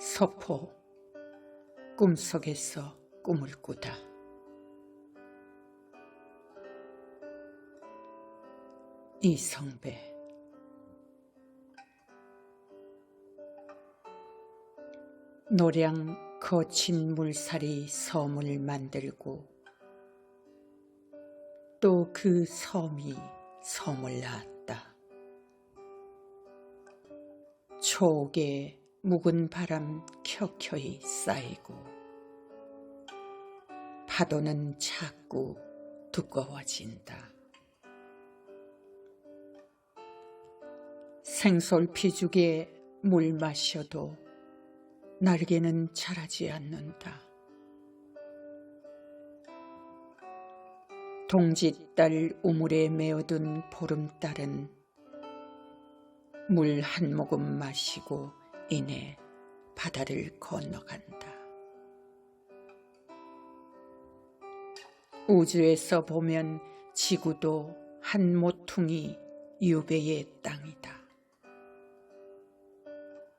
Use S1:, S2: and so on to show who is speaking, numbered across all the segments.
S1: 서포. 꿈속에서 꿈을 꾸다. 이성배. 노량 거친 물살이 섬을 만들고 또 그 섬이 섬을 낳았다. 초옥에 묵은 바람 켜켜이 쌓이고 파도는 자꾸 두꺼워진다. 생솔 피죽에 물 마셔도 날개는 자라지 않는다. 동짓달 우물에 메어둔 보름달은 물 한 모금 마시고 이내 바다를 건너간다. 우주에서 보면 지구도 한 모퉁이 유배의 땅이다.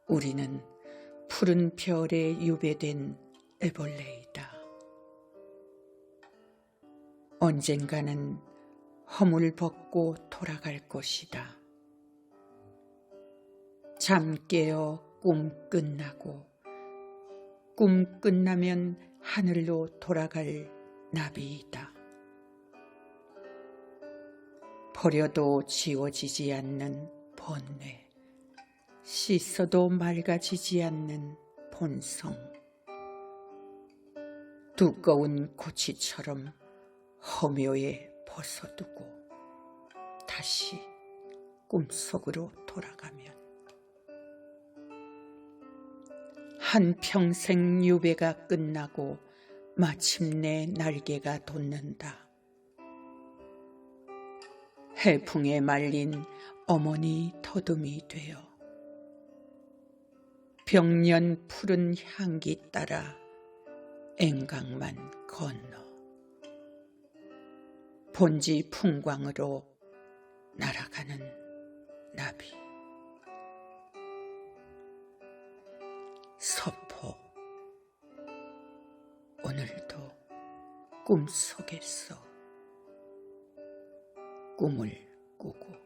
S1: 우리는 푸른 별에 유배된 애벌레이다. 언젠가는 허물 벗고 돌아갈 것이다. 잠 깨어 꿈 끝나고 꿈 끝나면 하늘로 돌아갈 나비이다. 버려도 지워지지 않는 번뇌, 씻어도 맑아지지 않는 본성, 두꺼운 고치처럼 허묘에 벗어두고 다시 꿈속으로 돌아가면 한평생 유배가 끝나고 마침내 날개가 돋는다. 해풍에 말린 어머니 더듬이 되어 병년 푸른 향기 따라 앵강만 건너 본지 풍광으로 날아가는 나비 오늘도 꿈속에서 꿈을 꾸고